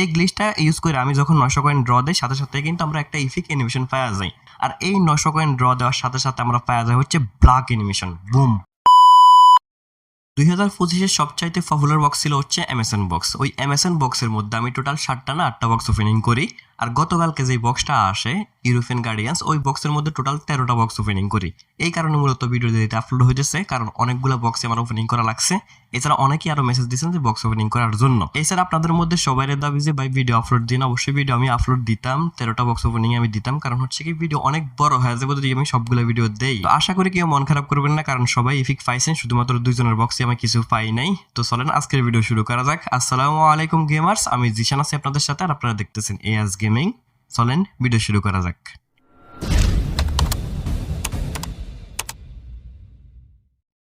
এই গ্লিচটা ইউজ করে আমি যখন নশো কয়েন ড্র দেই, সাথে সাথে কিন্তু আমরা একটা ইফিক এনিমেশন পাওয়া যায় আর এই নশো কয়েন ড্র দেওয়ার সাথে সাথে আমরা পাওয়া যায় হচ্ছে ব্লাক এনিমেশন বুম দুই হাজার পঁচিশের সবচাইতে পপুলার বক্স ছিল হচ্ছে অ্যামাজন বক্স ওই অ্যামাজন বক্সের মধ্যে আমি টোটাল সাতটা না আটটা বক্স ওপেনিং করি। আর গতকালকে যে বক্সটা আসে ইউরোপিয়ান গার্ডিয়ান্স ওই বক্সের মধ্যে টোটাল তেরোটা বক্স ওপেনিং করি। এই কারণে মূলত ভিডিও দিতে আপলোড হয়েছে কারণ অনেকগুলো বক্সে আমার ওপেনিং করা লাগছে। এছাড়া অনেকেই আরও মেসেজ দিয়েছেন যে বক্স ওপেনিং করার জন্য। এছাড়া আপনাদের মধ্যে সবাই দাবি যে, ভাই ভিডিও আপলোড দিন, অবশ্যই ভিডিও আমি আপলোড দিতাম। তেরোটা বক্স ওপেনিং আমি দিতাম। কারণ হচ্ছে কি ভিডিও অনেক বড় হয়ে যাবে যদি আমি সবগুলো ভিডিও দেই। তো আশা করি কেউ মন খারাপ করবেন না, কারণ সবাই ইফিক পাইছেন। শুধুমাত্র দুইজনের বক্সে আমি কিছু পাই নাই। তো চলেন, আজকের ভিডিও শুরু করা যাক। আসসালামু আলাইকুম গেমার্স আমি জিশান আছি আপনাদের সাথে, আর আপনারা দেখতেছেন এ আজ গেমিং চলেন ভিডিও শুরু করা যাক।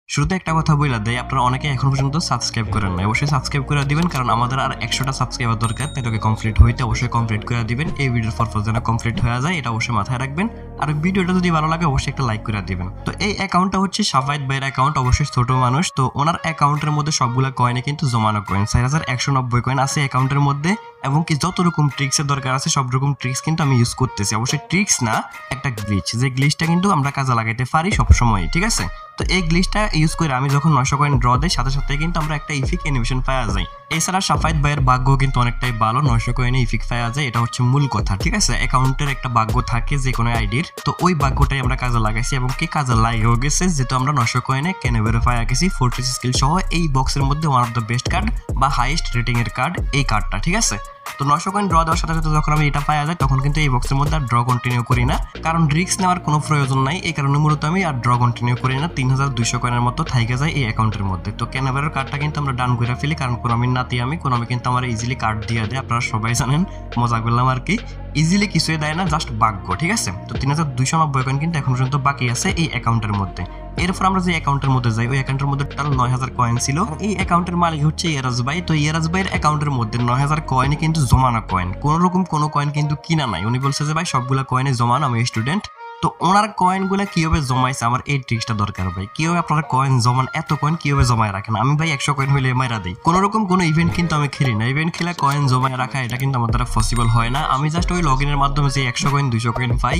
শুরুতে একটা কথা বলে দেয় আপনারা অনেকে এখন পর্যন্ত সাবস্ক্রাইব করেন না অবশ্যই সাবস্ক্রাইব করে দিবেন, কারণ আমাদের আর একশোটা সাবস্ক্রাইবার দরকার। এটাকে কমপ্লিট হইতে অবশ্যই কমপ্লিট করে দিবেন। এই ভিডিওর পরপর যেন কমপ্লিট হয়ে যায়, এটা অবশ্যই মাথায় রাখবেন। আর ভিডিওটা যদি ভালো লাগে, অবশ্যই একটা লাইক করে দিবেন। তো এই অ্যাকাউন্টটা হচ্ছে সাফাইদ ভাইয়ের অ্যাকাউন্ট অবশ্যই ছোট মানুষ। তো ওনার অ্যাকাউন্টের মধ্যে সবগুলা কয়েনে কিন্তু জমানো কয়েন চার হাজার একশো নব্বই কয়েন আছে অ্যাকাউন্টের মধ্যে। এবং কি যত রকম ট্রিক্সের দরকার আছে সব রকম ট্রিক্স কিন্তু আমি ইউজ করতেছি। অবশ্যই ট্রিক্স না, একটা গ্লিচ যে গ্লিচটা কিন্তু আমরা কাজে লাগাইতে পারি সবসময়, ঠিক আছে? তো এই গ্লিচটা ইউজ করে আমি যখন নশো কয়েন ড্র দেই, সাথে সাথে কিন্তু আমরা একটা ইফিক অ্যানিমেশন পাওয়া যায়। এছাড়া সাফায়েত ভাইয়ের ভাগ্য কিন্তু অনেকটাই ভালো, নয়শো কয়েনে ইফিক যায় এটা হচ্ছে মূল কথা, ঠিক আছে? অ্যাকাউন্টের একটা ভাগ্য থাকে যে কোনো আইডির, তো ওই ভাগ্যটাই আমরা কাজে লাগাইছি এবং কি কাজে লাগিয়েও গেছে, যেহেতু আমরা নয়শো কয়েনে কেনে ভেরিফাই আঁকেছি ফোর্টিস স্কিল সহ, এই বক্সের মধ্যে one of the best card বা হাইয়েস্ট রেটিংয়ের কার্ড এই কার্ডটা ঠিক আছে? তো নশো কয়েন ড্র দেওয়ার সাথে সাথে যখন আমি এটা পাওয়া যায় তখন কিন্তু এই বক্সের মধ্যে আর ড্র কন্টিনিউ করি না। কারণ রিক্স নেওয়ার কোনো প্রয়োজন নাই। এই কারণে মূলত আমি আর ড্র কন্টিনিউ করি না। তিন হাজার দুইশো কয়েনের মতো থাইকে যায় এই অ্যাকাউন্টের মধ্যে। তো ক্যানাভারের কার্ডটা কিন্তু আমরা ডান করে ফেলি। কারণ কোনো আমি নাতি আমি কোনো আমি কিন্তু আমার ইজিলি কার্ড দিয়ে দেয়। আপনারা সবাই জানেন, মজা করলাম আর কি। ইজিলি কিছুই দেয় না জাস্ট বাক্য, ঠিক আছে? তো তিন হাজার দুইশো নব্বই কয়েন কিন্তু এখন পর্যন্ত বাকি আছে এই অ্যাকাউন্টের মধ্যে। এরপর আমরা যে অ্যাকাউন্টের মধ্যে যাই, ওই অ্যাকাউন্টের মধ্যে টোটাল নয় হাজার কয়েন ছিল। এই অ্যাকাউন্টের মালিক হচ্ছে ইয়ারাজ ভাই। তো ইয়ারাজ ভাইয়ের অ্যাকাউন্টের মধ্যে নয় হাজার কয়েন কিন্তু জমানো কয়েন কোনো রকম কোনো কয়েন কিন্তু কিনা নাই। উনি বলছে যে, ভাই, সবগুলো কয়েনে জমানো, আমি স্টুডেন্ট তো ওনার কয়েনগুলো কীভাবে জমাইছে? আমার এই ট্রিক্সটা দরকার ভাই। কীভাবে আপনারা কয়েন জমান, এত কয়েন কীভাবে জমায় রাখেন? আমি ভাই একশো কয়েন হইলে মাইরা দিই। কোনো রকম কোনো ইভেন্ট কিন্তু আমি খেলি না। ইভেন্ট খেলে কয়েন জমায় রাখা, এটা কিন্তু আমার দ্বারা পসিবল হয় না। আমি জাস্ট ওই লগ ইনের মাধ্যমে যে একশো কয়েন দুইশো কয়েন পাই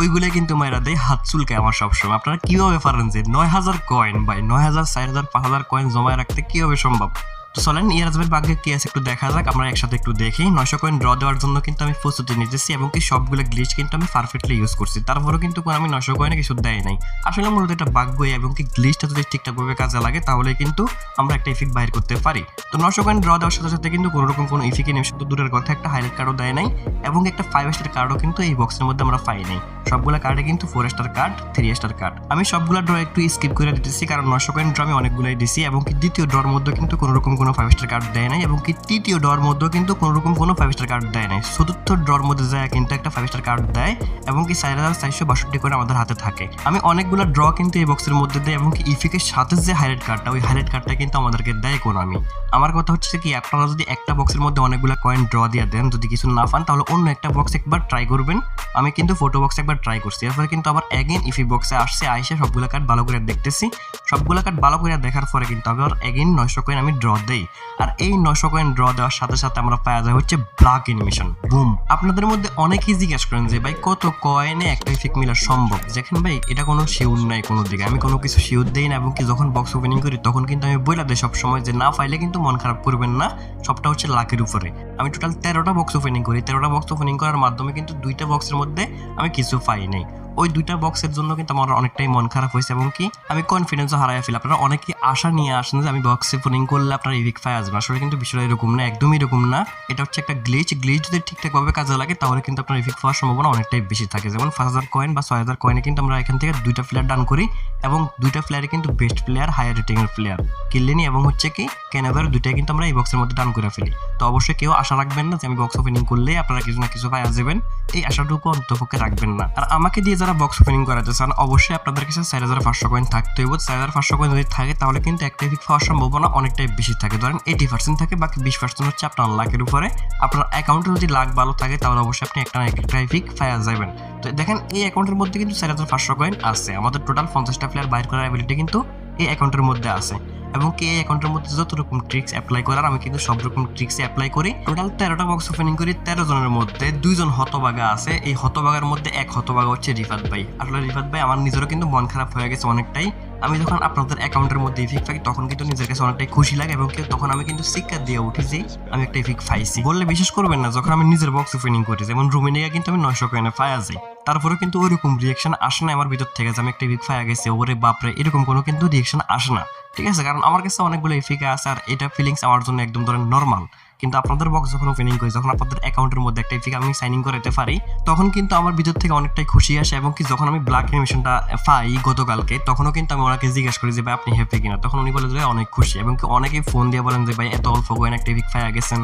ওইগুলো কিন্তু মাইরা দেয় হাত চুলকে আমার সবসময়। আপনারা কীভাবে পারেন যে নয় হাজার কয়েন ভাই, নয় হাজার, চার হাজার, পাঁচ হাজার কয়েন জমায় রাখতে কীভাবে সম্ভব? তো চলেন ইয়ারাজবের ভাগ্যে কি আছে একটু দেখা যাক, আমরা একসাথে একটু দেখি। নয়শো কয়েন ড্র দেওয়ার জন্য কিন্তু আমি প্রস্তুতি নিতেছি এবং কি সবগুলো গ্লিচ কিন্তু আমি পারফেক্টলি ইউজ করছি। তারপরেও কিন্তু কোনো আমি নয়শো কয়েনে কিছু দেয় নাই। আসলে মূলত এটা ভাগ্য এবং কি গ্লিচটা যদি ঠিকঠাকভাবে কাজে লাগে, তাহলে কিন্তু আমরা একটা ইফিক বাইর করতে পারি। তো নয়শো কয়েন ড্র দেওয়ার সাথে সাথে কিন্তু কোনো রকম কোনো ইফিক নেই তো দূরের কথা, একটা হাইলাইট কার্ডও দেয় নাই এবং একটা ফাইভ স্টার কার্ডও কিন্তু এই বক্সের মধ্যে আমরা পাই নাই। সবগুলো কার্ডে কিন্তু four star card three star card আমি সবগুলো ড্র একটু স্কিপ করে দিতেছি, কারণ নয়শো কয়েন ড্র আমি অনেকগুলোই দিছি এবং দ্বিতীয় ড্রর মধ্যে কিন্তু কোনো রকম কোনো ফাইভ স্টার কার্ড দেয় নাই এবং কি তৃতীয় ড্রর মধ্যেও কিন্তু কোনো রকম কোনো ফাইভ স্টার কার্ড দেয় নাই। চতুর্থ ড্রর মধ্যে যায় কিন্তু একটা ফাইভ স্টার কার্ড দেয় এবং কি চার হাজার চারশো বাষট্টি করে আমাদের হাতে থাকে। আমি অনেকগুলো ড্র কিন্তু এই বক্সের মধ্যে দেয় এবং কি ইফিকের সাথে যে হাইলাইট কার্ডটা ওই হাইলাইট কার্ডটা কিন্তু আমাদেরকে দেয় কোন আমি। আমার কথা হচ্ছে কি, আপনারা যদি একটা বক্সের মধ্যে অনেকগুলো কয়েন ড্র দিয়ে দেন, যদি কিছু না পান, তাহলে অন্য একটা বক্স একবার ট্রাই করবেন। আমি কিন্তু ফটো বক্স একবার ট্রাই করছি। এরপরে কিন্তু আবার এগেন ইফি বক্সে আসছে, আইসে সবগুলো কার্ড ভালো করে দেখতেছি। সবগুলো কার্ড ভালো করে দেখার পরে কিন্তু আবার এগেন নয়শো কয়েন আমি ড্র দেই। আর এই নয়শো কয়েন ড্র দেওয়ার সাথে সাথে আমরা পাওয়া যায় হচ্ছে ব্লাক অ্যানিমেশন বুম আপনাদের মধ্যে অনেকেই জিজ্ঞেস করেন যে, ভাই, কত কয়েনে একটা ইফেক্ট মিলা সম্ভব? যেখানে ভাই, এটা কোনো শিউর নাই কোনো দিকে। আমি কোনো কিছু শিউর দেই না, এবং কি যখন বক্স ওপেনিং করি, তখন কিন্তু আমি বইলা দেয় সবসময় যে, না পাইলে কিন্তু মন খারাপ করবেন না, সবটা হচ্ছে লাকের উপরে। আমি টোটাল তেরোটা বক্স ওপেনিং করি। তেরোটা বক্স ওপেনিং করার মাধ্যমে কিন্তু দুইটা বক্সের মধ্যে আমি কিছু পাই নাই। ওই দুইটা বক্সের জন্য কিন্তু আমার অনেকটাই মন খারাপ হয়েছে, এবং কি আমি কনফিডেন্সও হারাই ফেলি। আপনারা অনেকেই আশা নিয়ে আসেন যে, আমি বক্সে ওপেনিং করলে আপনার ইভিক আসবেন আসলে কিন্তু বিষয়টা এরকম না, একদমই এরকম না। এটা হচ্ছে একটা গ্লিচ গ্লিচ যদি ঠিকঠাকভাবে কাজে লাগে, তাহলে কিন্তু আপনার ইভিক পাওয়ার সম্ভাবনা অনেকটাই বেশি থাকে। যেমন পাঁচ হাজার কয়েন বা ছয় হাজার কয়েনে কিন্তু আমরা এখান থেকে দুইটা প্লেয়ার ডান করি এবং দুইটা প্লেয়ারে কিন্তু বেস্ট প্লেয়ার হায়ার রেটিংয়ের প্লেয়ার কিনলেনি এবং হচ্ছে কি কেনাবার দুইটাই কিন্তু আমরা এই বক্সের মধ্যে ডান করে ফেলি। তো অবশ্যই কেউ আশা রাখবেন না যে আমি বক্স ওপেনিং করলেই আপনারা কিছু না কিছু পাই যাবেন। এই আশাটুকু অন্তপক্ষে রাখবেন না। আর আমাকে দিয়ে যারা বক্স ওপেনিং করাতে চান, অবশ্যই আপনাদের কাছে চার হাজার পাঁচশো কয়েন থাকতে হবে। চার হাজার পাঁচশো কয়েন যদি থাকে, তাহলে কিন্তু একটা ইফিক পাওয়ার সম্ভাবনা অনেকটাই বেশি থাকে। ধরেন এইটি পার্সেন্ট থাকে, বাকি বিশ পার্সেন্ট হচ্ছে আপনার লাখের উপরে। আপনার অ্যাকাউন্টে যদি লাখ ভালো থাকে, তাহলে অবশ্যই আপনি একটা ইফিক ফায়ার যাবেন। তো দেখেন, এই অ্যাকাউন্টের মধ্যে কিন্তু চার হাজার পাঁচশো কয়েন আছে। আমাদের টোটাল পঞ্চাশটা প্লেয়ার বাইর করার অ্যাবিলিটি কিন্তু এই অ্যাকাউন্টের মধ্যে আছে। এবং কি এই অ্যাকাউন্টের মধ্যে যত রকম ট্রিক্স অ্যাপ্লাই করার, আমি কিন্তু সব রকম ট্রিক্স অ্যাপ্লাই করি। টোটাল তেরোটা বক্স ওপেনিং করি, তেরো জনের মধ্যে দুইজন হতবাগা আছে। এই হতবাগার মধ্যে এক হতবাগা হচ্ছে রিফাত ভাই। আসলে রিফাত ভাই আমার নিজেরও কিন্তু মন খারাপ হয়ে গেছে অনেকটাই। আমি যখন আপনাদের অ্যাকাউন্টের মধ্যে ইফিক পাই, তখন কিন্তু নিজের কাছে অনেকটাই খুশি লাগে এবং তখন আমি কিন্তু শিক্ষা দিয়ে উঠি যে আমি একটা ইফিক পাইছি। বললে বিশ্বাস করবেন না, যখন আমি নিজের বক্স ওপেনিং করি, যেমন রুমিনিয়া কিন্তু আমি নয়শো কয়েনে ফায়া যাই। তারপরেও কিন্তু ওইরকম রিয়েকশন আসে না আমার ভিতর থেকে যে আমি একটা ইফিক ফায়া গেছে। ওরে বাপরে, এরকম কোনো কিন্তু রিয়েকশন আসে না। ঠিক আছে? কারণ আমার কাছে অনেকগুলো ইফিকা আছে আর এটা ফিলিংস আমার জন্য একদম ধরেন নর্মাল কিন্তু আপনাদের বক্স যখন ওপেনিং করি, যখন আপনাদের অ্যাকাউন্টের মধ্যে একটা ইফিক আমি সাইনিং করাতে পারি, তখন কিন্তু আমার ভিতর থেকে অনেকটাই খুশি আসে এবং কি যখন আমি ব্ল্যাক অ্যানিমেশনটা পাই গতকালকে, তখনও কিন্তু আমি ওনাকে জিজ্ঞেস করি যে, ভাই, আপনি হ্যাপি কিনা? তখন উনি বলে যে অনেক খুশি। এবং কি অনেকেই ফোন দিয়ে বলেন যে, ভাই, এত অল্প গোয়েন একটা ইফিক পাইয়া গেছেন।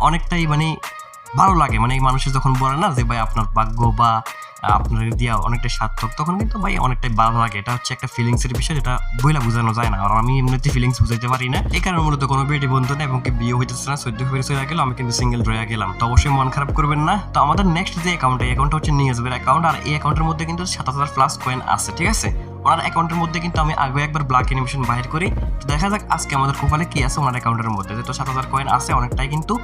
অনেকটাই মানে ভালো লাগে। মানে এই মানুষের যখন বলে না যে, ভাই, আপনার ভাগ্য বা আপনার দিয়া অনেকটা সার্থক, তখন কিন্তু, ভাই, অনেকটাই ভালো লাগে। এটা হচ্ছে একটা ফিলিংস এর বিষয়, যেটা বইলা বোঝানো যায় না। আর আমি এমনিতে ফিলিংস বুঝাইতে পারি না। এই কারণে মূলত কোনো বেটি বন্ধু না এবং কি বিয়ে হইতেছে না চোদ্দ ফেব্রুয়ারি চলে গেল, আমি কিন্তু সিঙ্গেল রয়ে গেলাম। তো অবশ্যই মন খারাপ করবেন না। তো আমাদের নেক্সট যে অ্যাকাউন্ট এই অ্যাকাউন্টটা হচ্ছে নিউজবের অ্যাকাউন্ট আর এই অ্যাকাউন্টের মধ্যে কিন্তু সাত হাজার প্লাস কয়েন আছে, ঠিক আছে? ওনার অ্যাকাউন্টের মধ্যে কিন্তু আমি আগে একবার ব্ল্যাক অ্যানিমেশন বাইর করি। তো দেখা যাক আজকে আমাদের কোপালে কি আছে ওনার অ্যাকাউন্টের মধ্যে। যেহেতু সাত হাজার কয়েন আছে, অনেকটাই কিন্তু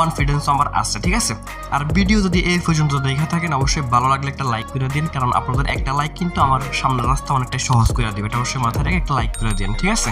কনফিডেন্স আমার আছে, ঠিক আছে? আর ভিডিও যদি এই পর্যন্ত দেখে থাকেন, অবশ্যই ভালো লাগলে একটা লাইক করে দিন, কারণ আপনাদের একটা লাইক কিন্তু আমার সামনের রাস্তা অনেকটাই সহজ করে দিবে। এটা অবশ্যই মাথায় রেখে একটা লাইক করে দিন, ঠিক আছে?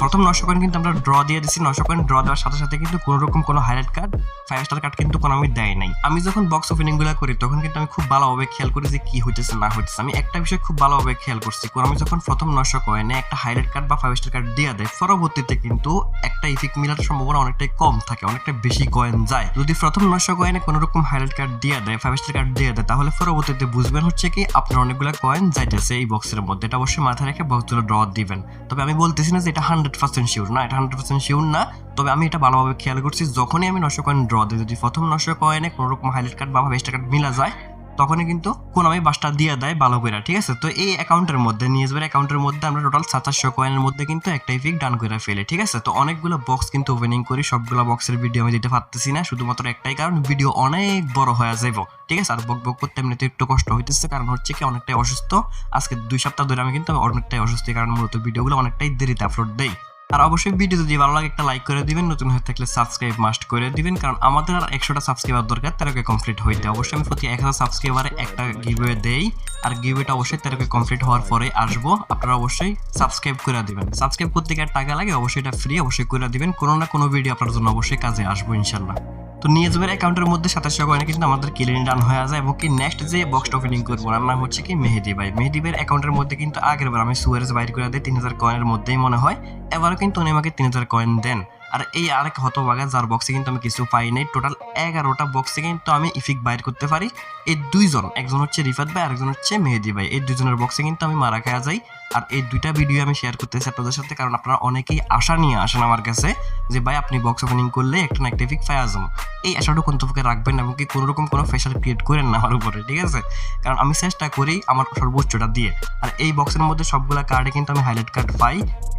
প্রথম নশো কয়েন কিন্তু আমরা ড্র দিয়ে দিচ্ছি নশো কয়েন ড্র দেওয়ার সাথে সাথে কিন্তু কোনো রকম কোনো highlight card five star card কিন্তু কোনো আমি দেয় নাই। আমি যখন বক্স ওপেনিংগুলো করি, তখন কিন্তু আমি খুব ভালোভাবে খেয়াল করি যে কি হইতেছে, না হইতেছে। আমি একটা বিষয় খুব ভালোভাবে খেয়াল করছি। আমি যখন প্রথম নশো কয়েনে একটা হাইলাইট কার্ড বা ফাইভ স্টার কার্ড দিয়ে দেয় পরবর্তীতে কিন্তু একটা ইফিক মিলার সম্ভাবনা অনেকটাই কম থাকে, অনেকটা বেশি কয়েন যায়। যদি প্রথম নশো কয়েনে কোনো রকম হাইলাইট কার্ড দিয়ে দেয় ফাইভ স্টার কার্ড দিয়ে দেয়, তাহলে পরবর্তীতে বুঝবেন হচ্ছে কি আপনার অনেকগুলো কয়েন যাইতেছে এই বক্সের মধ্যে। এটা অবশ্যই মাথায় রেখে বক্সগুলো ড্র দিবেন। তবে আমি বলতেছি না যে এটা হান্ড্রেড পার্সেন্ট শিওর না, এটা হান্ড্রেড পার্সেন্ট শিওর না। তবে আমি এটা ভালোভাবে খেয়াল করছি, যখনই আমি নশো কয়েন ড্র দিই, যদি প্রথম নশো কয়েনে কোনো রকম হাইলাইট কার্ড বা ফাইভ স্টার কার্ড মিলা যায় তখনই কিন্তু কোন আমি বাসটা দিয়ে দেয় ভালো করে ঠিক আছে? তো এই অ্যাকাউন্টের মধ্যে নিউজবের অ্যাকাউন্টের মধ্যে আমরা টোটাল সাতাশশো কয়েনের মধ্যে কিন্তু একটাই ফিক ডান করে ফেলে, ঠিক আছে? তো অনেকগুলো বক্স কিন্তু ওপেনিং করি, সবগুলো বক্সের ভিডিও আমি দিতে পারতেছি না, শুধুমাত্র একটাই কারণ ভিডিও অনেক বড় হয়ে যাইব, ঠিক আছে? আর বক বক করতে এমনিতে একটু কষ্ট হইতেছে, কারণ হচ্ছে কি অনেকটাই অসুস্থ। আজকে দুই সপ্তাহ ধরে আমি কিন্তু অনেকটাই অসুস্থ কারণ মূলত ভিডিওগুলো অনেকটাই দেরিতে আপলোড দেই। আর অবশ্যই ভিডিও যদি ভালো লাগে একটা লাইক করে দিবেন, নতুন হয়ে থাকলে সাবস্ক্রাইব মাস্ট করে দিবেন, কারণ আমাদের আর একশোটা সাবস্ক্রাইবার দরকার তেরোকে কমপ্লিট হইতে। অবশ্যই আমি প্রতি এক হাজার সাবস্ক্রাইবারে একটা গিভওয়ে দেই, আর গিভওয়েটা অবশ্যই তেরোকে কমপ্লিট হওয়ার পরে আসব। আপনারা অবশ্যই সাবস্ক্রাইব করে দিবেন। সাবস্ক্রাইব করতে গিয়ে টাকা লাগে, অবশ্যই এটা ফ্রি অবশ্যই করে দিবেন। কোনো না কোনো ভিডিও আপনার জন্য অবশ্যই কাজে আসব, ইনশাল্লাহ। তো নিয়ে যাবেন অ্যাকাউন্টের মধ্যে সাতাশ টাকা কয়েন কিন্তু আমাদের ক্লিন ডান হয়ে যায় এবং কি নেক্সট যে বক্সটা ওপেনিং করব, ওনার নাম হচ্ছে কি মেহেদি ভাই। মেহেদি ভাইয়ের অ্যাকাউন্টের মধ্যে কিন্তু আগের বার আমি সুয়ারেজ বাইর করে দিই, তিন হাজার কয়েনের মধ্যেই মনে হয়। এবারও কিন্তু উনি আমাকে তিন হাজার কয়েন দেন। আর এই আরেক হতভাগা, যার বক্সে কিন্তু আমি কিছু পাই নাই। টোটাল এগারোটা বক্সে কিন্তু আমি ইফিক বাইর করতে পারি। এই দুইজন, একজন হচ্ছে রিফাত ভাই, আরেকজন হচ্ছে মেহেদি ভাই। এই দুজনের বক্সে কিন্তু আমি মারা খাওয়া যাই। আর এই দুইটা ভিডিও আমি শেয়ার করতেছি আপনাদের সাথে, কারণ আপনারা অনেকেই আশা নিয়ে আসেন আমার কাছে যে, ভাই, আপনি বক্স ওপেনিং করলে একটা একটা ইফিক পাই আসুন এই আশাটুকু অন্তপক্ষে রাখবেন এবং কি কোনো রকম কোনো প্রেশার ক্রিয়েট করেন না আমার উপরে, ঠিক আছে? কারণ আমি চেষ্টা করি আমার সর্বোচ্চটা দিয়ে। আর এই বক্সের মধ্যে সবগুলা কার্ডে কিন্তু আমি হাইলাইট কার্ড পাই।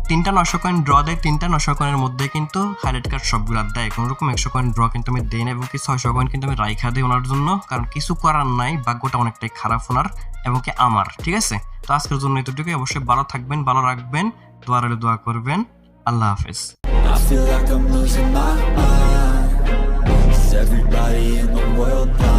তিনটা নশো কয়েন ড্র দেয়, তিনটা নশো কয়েনের মধ্যে কিন্তু হাইলাইট কার্ড সবগুলো দেয়। কোনো রকম একশো কয়েন ড্র কিন্তু আমি দিই না, এবং কি ছয়শো কয়েন কিন্তু আমি রাইখা দিই ওনার জন্য, কারণ কিছু করার নাই, ভাগ্যটা অনেকটাই খারাপ ওনার এবং কি আমার, ঠিক আছে? তো আজকের জন্য এতটুকুই, অবশ্যই ভালো থাকবেন, ভালো রাখবেন, দোয়া রইলে দোয়া করবেন, আল্লাহ হাফেজ। Everybody in the world blind?